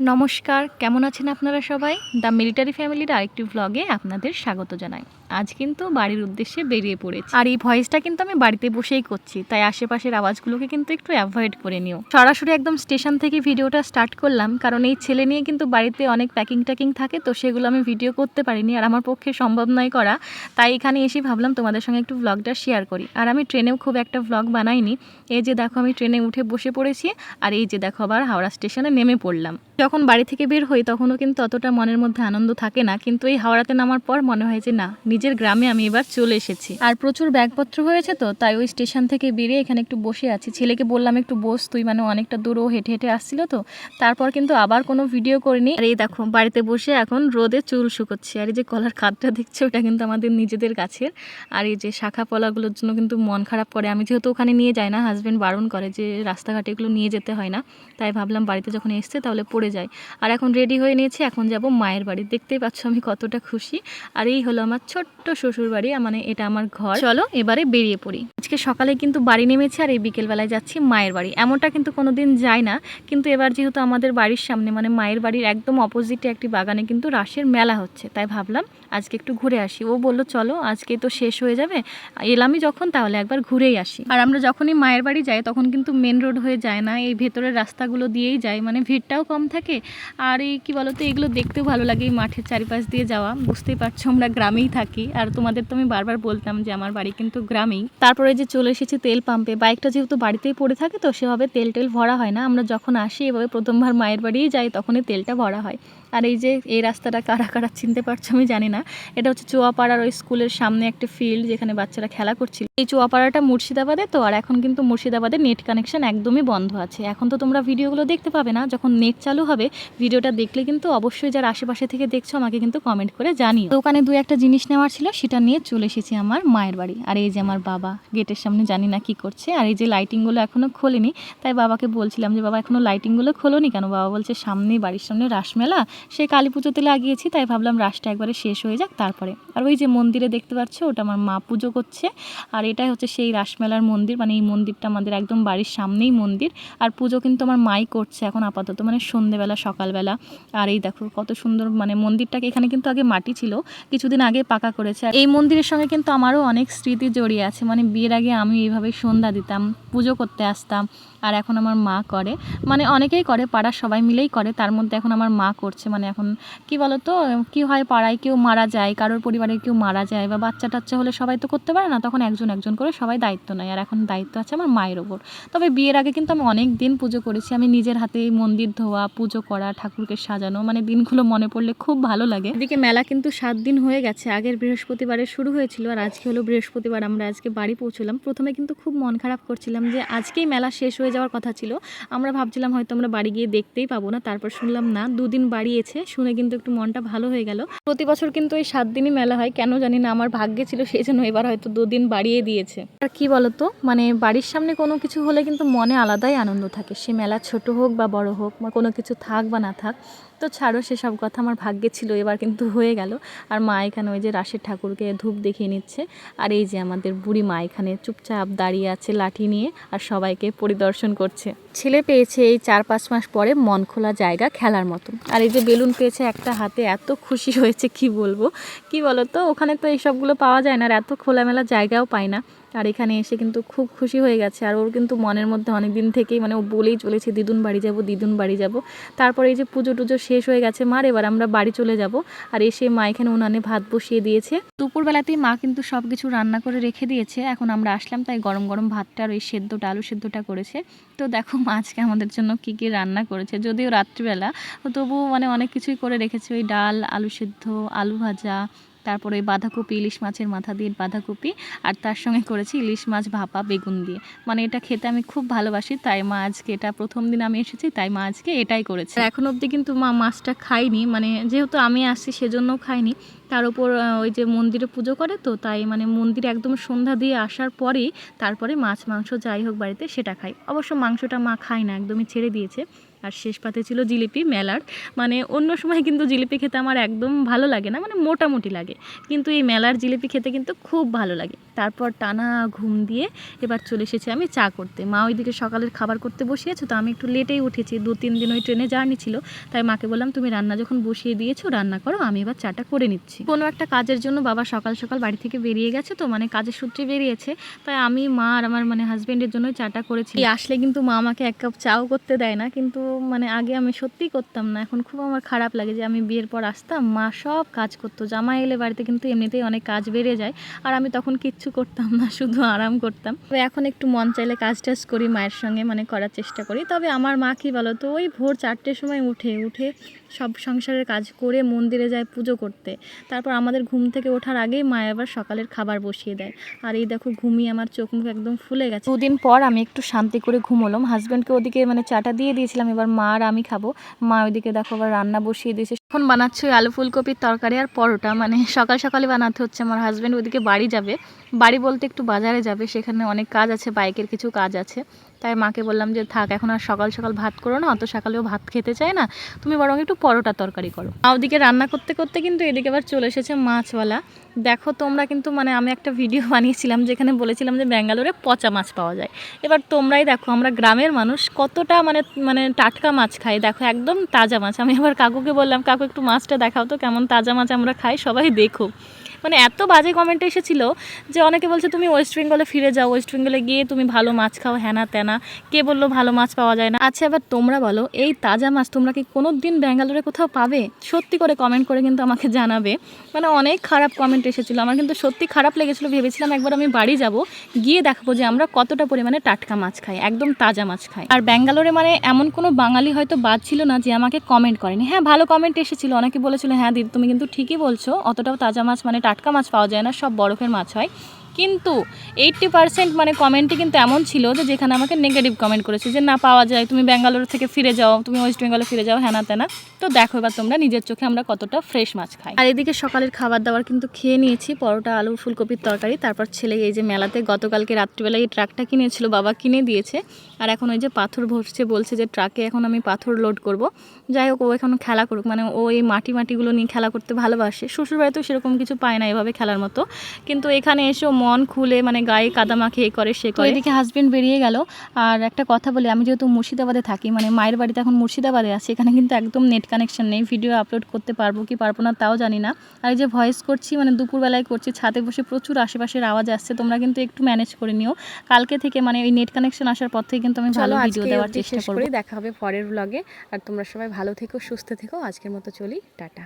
নমস্কার কেমন আছেন আপনারা সবাই? দ্য মিলিটারি ফ্যামিলির আরেকটি ভ্লগে আপনাদের স্বাগত জানাই। আজ কিন্তু বাড়ির উদ্দেশ্যে বেরিয়ে পড়েছি। আর এই ভয়েসটা কিন্তু আমি বাড়িতে বসেই করছি, তাই আশেপাশের আওয়াজগুলোকে কিন্তু একটু অ্যাভয়েড করে নিও। সরাসরি একদম স্টেশন থেকে ভিডিওটা স্টার্ট করলাম, কারণ এই ছেলে নিয়ে কিন্তু বাড়িতে অনেক প্যাকিং ট্যাকিং থাকে, তো সেগুলো আমি ভিডিও করতে পারিনি আর আমার পক্ষে সম্ভব নয় করা। তাই এখানে এসে ভাবলাম তোমাদের সঙ্গে একটু ভ্লগটা শেয়ার করি। আর আমি ট্রেনেও খুব একটা ভ্লগ বানাইনি, এই যে দেখো আমি ট্রেনে উঠে বসে পড়েছি, আর এই যে দেখো আবার হাওড়া স্টেশনে নেমে পড়লাম। যখন বাড়ি থেকে বের হই তখনও কিন্তু অতটা মনের মধ্যে আনন্দ থাকে না, কিন্তু এই হাওড়াতে নামার পর মনে হয় যে না নিজের গ্রামে আমি এবার চলে এসেছি। আর প্রচুর ব্যাগপত্র হয়েছে তো, তাই ওই স্টেশন থেকে বেরিয়ে এখানে একটু বসে আছি। ছেলেকে বললাম, একটু বস, তুই মানে অনেকটা দূরও হেঁটে হেঁটে আসছিল তো। তারপর কিন্তু আবার কোনো ভিডিও করিনি। আর এই দেখো, বাড়িতে বসে এখন রোদে চুল শুকোচ্ছে। আর এই যে কলার কাঠটা দেখছে ওটা কিন্তু আমাদের নিজেদের গাছের। আর এই যে শাখা পলাগুলোর জন্য কিন্তু মন খারাপ করে। আমি যেহেতু ওখানে নিয়ে যাই না হাজব্যান্ড বারণ করে যে রাস্তাঘাটে এগুলো নিয়ে যেতে হয় না। তাই ভাবলাম বাড়িতে যখন এসছে তাহলে পড়ে যায় আর এখন রেডি হয়ে নিয়েছি, এখন যাব মায়ের বাড়ি। দেখতেই পাচ্ছ আমি কতটা খুশি। আর এই হলো আমার ছোট্ট শ্বশুর বাড়ি মানে এটা আমার ঘর। চলো এবারে বেরিয়ে পড়ি। আজকে সকালে কিন্তু বাড়ি নেমেছি আর এই বিকেলবেলায় যাচ্ছি মায়ের বাড়ি। এমনটা কিন্তু কোনো দিন যায় না, কিন্তু এবার যেহেতু আমাদের বাড়ির সামনে মানে মায়ের বাড়ির একদম অপোজিটে একটি বাগানে কিন্তু রাসের মেলা হচ্ছে, তাই ভাবলাম আজকে একটু ঘুরে আসি। ও বলল, চলো, আজকে তো শেষ হয়ে যাবে, এলামই যখন, তাহলে একবার ঘুরেই আসি। আর আমরা যখনই মায়ের বাড়ি যাই, তখন কিন্তু মেন রোড হয়ে যায় না, এই ভেতরের রাস্তাগুলো দিয়েই যাই মানে ভিড়টাও কম থাকে। আর এই, কী বলতো, এগুলো দেখতেও ভালো লাগে এই মাঠের চারিপাশ দিয়ে যাওয়া। বুঝতেই পারছ, আমরা গ্রামেই থাকি। আর তোমাদের তো আমি বারবার বলতাম যে আমার বাড়ি কিন্তু গ্রামেই। তারপরে যে চলে এসেছি তেল পাম্পে বাইকটা যেহেতু বাড়িতেই পড়ে থাকে তো সেভাবে তেল টেল ভরা হয় না। আমরা যখন আসি, এভাবে প্রথমবার মায়ের বাড়িই যাই, তখনই তেলটা ভরা হয়। আর এই যে, এই রাস্তাটা কারা কারা চিনতে পারছ আমি জানি না। এটা হচ্ছে চুয়াপাড়ার ওই স্কুলের সামনে একটা ফিল্ড যেখানে বাচ্চারা খেলা করছিল। এই চুয়াপাড়াটা মুর্শিদাবাদে তো, আর এখন কিন্তু মুর্শিদাবাদে নেট কানেকশন একদমই বন্ধ আছে। এখন তো তোমরা ভিডিওগুলো দেখতে পাবে না, যখন নেট চালু হবে, ভিডিওটা দেখলে কিন্তু অবশ্যই যারা আশেপাশে থেকে দেখছ, আমাকে কিন্তু কমেন্ট করে জানিও। দোকানে দু একটা জিনিস নেওয়ার ছিল, সেটা নিয়ে চলে এসেছি আমার মায়ের বাড়ি। আর এই যে আমার বাবা গেটের সামনে জানি না কি করছে। আর এই যে লাইটিংগুলো এখনও খোলেনি, তাই বাবাকে বলছিলাম যে, বাবা এখনও লাইটিংগুলো খোলোনি কেন? বাবা বলছে, সামনেই বাড়ির সামনে রাসমেলা সে কালী পুজোতে লাগিয়েছি, তাই ভাবলাম রাসটা একবারে শেষ হয়ে যাক, তারপরে। আর ওই যে মন্দিরে দেখতে পাচ্ছ, ওটা আমার মা পুজো করছে, আর এটাই হচ্ছে সেই রাসমেলার মন্দির মানে এই মন্দিরটা আমাদের একদম বাড়ির সামনেই মন্দির, আর পুজো কিন্তু আমার মাই করছে এখন আপাতত মানে সন্ধেবেলা, সকালবেলা, আর এই দেখো কত সুন্দর মানে মন্দিরটাকে এখানে কিন্তু আগে মাটি ছিল, কিছুদিন আগে পাকা করেছে এই মন্দিরের সঙ্গে কিন্তু আমারও অনেক স্মৃতি জড়িয়ে আছে মানে বিয়ের আগে আমি এইভাবে সন্ধ্যা দিতাম, পুজো করতে আসতাম, আর এখন আমার মা করে মানে অনেকেই করে, পাড়ার সবাই মিলেই করে, তার মধ্যে এখন আমার মা করছে মানে এখন কি বলো তো কি হয় পাড়ায় কেউ মারা যায়, কারোর পরিবারে কেউ মারা যায় বা বাচ্চা টাচ্চা হলে সবাই তো করতে পারে না, তখন একজন একজন করে সবাই দায়িত্ব নেয়, আর এখন দায়িত্ব আছে আমার মায়ের ওপর। তবে বিয়ের আগে কিন্তু আমি অনেক দিন পুজো করেছি, আমি নিজের হাতে মন্দির ধোয়া, পুজো করা, ঠাকুরকে সাজানো মানে দিনগুলো মনে পড়লে খুব ভালো লাগে। এদিকে মেলা কিন্তু সাত দিন হয়ে গেছে, আগের বৃহস্পতিবারে শুরু হয়েছিল আর আজকে হলো বৃহস্পতিবার, আমরা আজকে বাড়ি পৌঁছলাম। প্রথমে কিন্তু খুব মন খারাপ করছিলাম যে আজকেই মেলা শেষ হয়ে যাওয়ার কথা ছিল, আমরা ভাবছিলাম হয়তো আমরা বাড়ি গিয়ে দেখতেই পাবো না, তারপর শুনলাম না, দুদিন বাড়িয়েছে শুনে কিন্তু একটু মনটা ভালো হয়ে গেল। প্রতি বছর কিন্তু এই সাত দিনই মেলা হয়, কেন জানি না, আমার ভাগ্যে ছিল সেই জন্য এবার হয়তো দুদিন বাড়িয়ে দিয়েছে। আর কি বলতো মানে বাড়ির সামনে কোনো কিছু হলে কিন্তু মনে আলাদাই আনন্দ থাকে। সে মেলা ছোট হোক বা বড় হোক, বা কোনো কিছু থাক বা না থাক তো ছাড়ো, সেসব কথা আমার ভাগ্যে ছিল, এবার কিন্তু হয়ে গেল। আর মা এখানে ওই যে রাশের ঠাকুরকে ধূপ দেখিয়ে নিচ্ছে। আর এই যে আমাদের বুড়ি মা এখানে চুপচাপ দাঁড়িয়ে আছে লাঠি নিয়ে আর সবাইকে পরিদর্শন করছে। ছেলে পেয়েছে এই চার পাঁচ মাস পরে মন খোলা জায়গা খেলার মতো আর এই যে বেলুন পেয়েছে একটা হাতে, এত খুশি হয়েছে, কি বলব? কি বলো তো ওখানে তো এইসবগুলো পাওয়া যায় না আর এত খোলামেলা জায়গাও পায় না। আর এখানে এসে কিন্তু খুব খুশি হয়ে গেছে। আর ওর কিন্তু মনের মধ্যে অনেক দিন থেকেই মানে ও বলেই চলেছে, দিদুন বাড়ি যাব, দিদুন বাড়ি যাব। তারপরে এই যে পুজো টুজো শেষ হয়ে গেছে, মার এবার আমরা বাড়ি চলে যাব। আর এসে মা এখানে উনানে ভাত বসিয়ে দিয়েছে। দুপুরবেলাতেই মা কিন্তু সব কিছু রান্না করে রেখে দিয়েছে। এখন আমরা আসলাম, তাই গরম গরম ভাতটা আর ওই সেদ্ধটা আলু সেদ্ধটা করেছে। তো দেখো মা আজকে আমাদের জন্য কি কি রান্না করেছে। যদিও রাত্রিবেলা তবুও মানে অনেক কিছুই করে রেখেছে। ওই ডাল, আলু সেদ্ধ, আলু ভাজা তারপরে ওই বাঁধাকপি, ইলিশ মাছের মাথা দিয়ে বাঁধাকপি আর তার সঙ্গে করেছি ইলিশ মাছ ভাপা বেগুন দিয়ে। মানে এটা খেতে আমি খুব ভালোবাসি, তাই মা আজকে এটা প্রথম দিন আমি এসেছি, তাই মা আজকে এটাই করেছে। এখন অবধি কিন্তু মা মাছটা খাইনি মানে যেহেতু আমি আসছি সেজন্যও খাইনি তার উপর ওই যে মন্দিরে পুজো করে তো, তাই মানে মন্দিরে একদম সন্ধ্যা দিয়ে আসার পরেই তারপরে মাছ, মাংস যাই হোক বাড়িতে সেটা খাই। অবশ্য মাংসটা মা খায় না, একদমই ছেড়ে দিয়েছে। আর শেষ পাতে ছিল জিলিপি মেলার। মানে অন্য সময় কিন্তু জিলিপি খেতে আমার একদম ভালো লাগে না মানে মোটামুটি লাগে। কিন্তু এই মেলার জিলিপি খেতে কিন্তু খুব ভালো লাগে। তারপর টানা ঘুম দিয়ে এবার চলে এসেছি আমি চা করতে। মা ওইদিকে সকালের খাবার করতে বসিয়েছে, তো আমি একটু লেটেই উঠেছি। দু তিন দিন ওই ট্রেনে জার্নি ছিল, তাই মাকে বললাম, তুমি রান্না যখন বসিয়ে দিয়েছ, রান্না করো, আমি এবার চাটা করে নিচ্ছি। কোনো একটা কাজের জন্য বাবা সকাল সকাল বাড়ি থেকে বেরিয়ে গেছে, তো মানে কাজের সূত্রে বেরিয়েছে। তাই আমি, মা আর আমার মানে হাজব্যান্ডের জন্য চাটা করেছি। আসলে কিন্তু মা আমাকে এক কাপ চাও করতে দেয় না, কিন্তু মানে আগে আমি সত্যিই করতাম না। এখন খুব আমার খারাপ লাগে যে আমি বিয়ের পর আসতাম, মা সব কাজ করতো। জামা এলে বাড়িতে কিন্তু এমনিতেই অনেক কাজ বেড়ে যায়। আর আমি তখন কিচ্ছু করতাম না, শুধু আরাম করতাম। তবে এখন একটু মন চাইলে কাজ টাজ করি, মায়ের সঙ্গে মানে করার চেষ্টা করি। তবে আমার মা কি বলো তো ওই ভোর চারটের সময় উঠে উঠে সব সংসারের কাজ করে মন্দিরে যায় পুজো করতে। তারপর আমাদের ঘুম থেকে ওঠার আগেই মা আবার সকালের খাবার বসিয়ে দেয়। আর এই দেখো ঘুমিয়ে আমার চোখ মুখ একদম ফুলে গেছে। দুদিন পর আমি একটু শান্তি করে ঘুমোলাম। হাজব্যান্ডকে ওদিকে মানে চাটা দিয়ে দিয়েছিলাম, এবার মা আর আমি খাব। মা ওইদিকে দেখো আবার রান্না বসিয়ে দিয়েছে। এখন বানাচ্ছি আলু ফুলকপির তরকারি আর পরোটা। মানে সকাল সকালে বানাতে হচ্ছে, আমার হাজব্যান্ড ওদিকে বাড়ি যাবে। বাড়ি বলতে একটু বাজারে যাবে, সেখানে অনেক কাজ আছে, বাইকের কিছু কাজ আছে। তাই মাকে বললাম যে, থাক, এখন আর সকাল সকাল ভাত করো না, অত সকালেও ভাত খেতে চায় না। তুমি বরং একটু পরোটা তরকারি করো। ওদিকে রান্না করতে করতে কিন্তু এদিকে আবার চলে এসেছে মাছওয়ালা। দেখো তোমরা কিন্তু মানে আমি একটা ভিডিও বানিয়েছিলাম যেখানে বলেছিলাম যে, ব্যাঙ্গালোরে পচা মাছ পাওয়া যায়। এবার তোমরাই দেখো, আমরা গ্রামের মানুষ, কতটা মানে মানে টাটকা মাছ খাই। দেখো, একদম তাজা মাছ। আমি আবার কাকুকে বললাম, কাকু, একটু মাছটা দেখাও তো, কেমন তাজা মাছ আমরা খাই, সবাই দেখো মানে এত বাজে কমেন্ট এসেছিল যে অনেকে বলছে, তুমি ওয়েস্ট বেঙ্গলে ফিরে যাও ওয়েস্ট বেঙ্গলে গিয়ে তুমি ভালো মাছ খাও হ্যানা ত্যানা কে বলল, ভালো মাছ পাওয়া যায় না। আচ্ছা এবার তোমরা বলো, এই তাজা মাছ তোমরা কি কোনো দিন ব্যাঙ্গালোরে কোথাও পাবে? সত্যি করে কমেন্ট করে কিন্তু আমাকে জানাবে। মানে অনেক খারাপ কমেন্ট এসেছিল। আমার কিন্তু সত্যি খারাপ লেগেছিলো। ভেবেছিলাম একবার আমি বাড়ি যাব, গিয়ে দেখাবো যে আমরা কতটা পরিমাণে টাটকা মাছ খাই, একদম তাজা মাছ খাই। আর ব্যাঙ্গালোরে মানে এমন কোনো বাঙালি হয়তো বাদ ছিল না যে আমাকে কমেন্ট করেনি। হ্যাঁ ভালো কমেন্ট এসেছিল। অনেকে বলেছিল হ্যাঁ দিদি, তুমি কিন্তু ঠিকই বলছো। অতটাও তাজা মাছ মানে টাটকা মাছ পাওয়া যায় না সব বরফের মাছ হয়। কিন্তু এইট্টি পার্সেন্ট মানে কমেন্টই কিন্তু এমন ছিল যে যেখানে আমাকে নেগেটিভ কমেন্ট করেছে যে, না, পাওয়া যায়। তুমি ব্যাঙ্গালোর থেকে ফিরে যাও। তুমি ওয়েস্ট বেঙ্গলে ফিরে যাও হ্যানা তেনা। তো দেখো এবার তোমরা নিজের চোখে আমরা কতটা ফ্রেশ মাছ খাই। আর এদিকে সকালের খাবার দাবার কিন্তু খেয়ে নিয়েছি। পরোটা, আলু, ফুলকপির তরকারি। তারপর ছেলে এই যে মেলাতে গতকালকে রাত্রিবেলা এই ট্রাকটা কিনেছিল, বাবা কিনে দিয়েছে। আর এখন ওই যে পাথর ভরছে, বলছে যে ট্রাকে এখন আমি পাথর লোড করব। যাই হোক, ও এখন খেলা করুক। মানে ও এই মাটি মাটিগুলো নিয়ে খেলা করতে ভালোবাসে। শ্বশুরবাড়িতেও সেরকম কিছু পায় না এভাবে খেলার মতো। কিন্তু এখানে এসেও মন খুলে মানে গায়ে কাদা মাখে এ করে সে করে। এদিকে হাজবেন্ড বেরিয়ে গেল। আর একটা কথা বলি আমি যেহেতু মুর্শিদাবাদে থাকি মানে মায়ের বাড়িতে এখন মুর্শিদাবাদে আছি এখানে কিন্তু একদম নেট কানেকশন নেই ভিডিও আপলোড করতে পারব কি পারব না তাও জানি না। আর এই যে ভয়েস করছি মানে দুপুরবেলায় করছি ছাদে বসে প্রচুর আশেপাশের আওয়াজ আসছে তোমরা কিন্তু একটু ম্যানেজ করে নিও। কালকে থেকে মানে ওই নেট কানেকশন আসার পর থেকে কিন্তু আমি ভালো ভিডিও দেওয়ার চেষ্টা করব। দেখা হবে পরের ব্লগে আর তোমরা সবাই ভালো থেকো সুস্থ থেকো আজকের মতো চলি টাটা।